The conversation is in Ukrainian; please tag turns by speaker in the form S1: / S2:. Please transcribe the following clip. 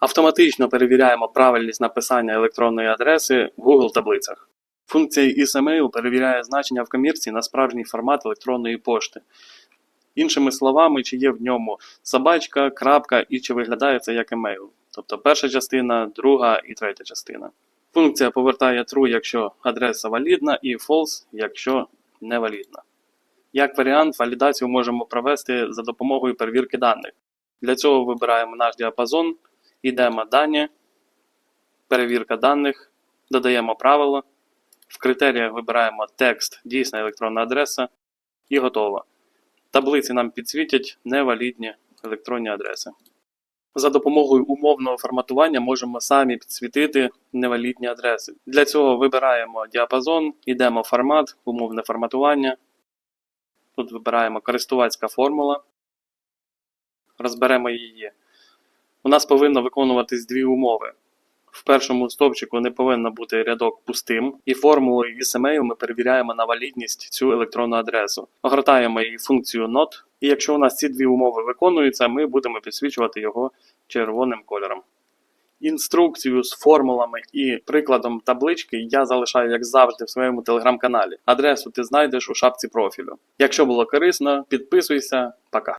S1: Автоматично перевіряємо правильність написання електронної адреси в Google таблицях. Функція isMail перевіряє значення в комірці на справжній формат електронної пошти. Іншими словами, чи є в ньому собачка, крапка і чи виглядає це як емейл. Тобто перша частина, друга і третя частина. Функція повертає true, якщо адреса валідна, і false, якщо невалідна. Як варіант, валідацію можемо провести за допомогою перевірки даних. Для цього вибираємо наш діапазон, йдемо дані, перевірка даних, додаємо правило. В критеріях вибираємо текст, дійсна електронна адреса і готово. Таблиці нам підсвітять невалідні електронні адреси. За допомогою умовного форматування можемо самі підсвітити невалідні адреси. Для цього вибираємо діапазон, йдемо формат, умовне форматування. Тут вибираємо користувацька формула. Розберемо її. У нас повинно виконуватись дві умови. В першому стовпчику не повинно бути рядок пустим, і формулою ISMail ми перевіряємо на валідність цю електронну адресу. Огортаємо її функцію not, і якщо у нас ці дві умови виконуються, ми будемо підсвічувати його червоним кольором. Інструкцію з формулами і прикладом таблички я залишаю, як завжди, в своєму телеграм-каналі. Адресу ти знайдеш у шапці профілю. Якщо було корисно, підписуйся. Пока.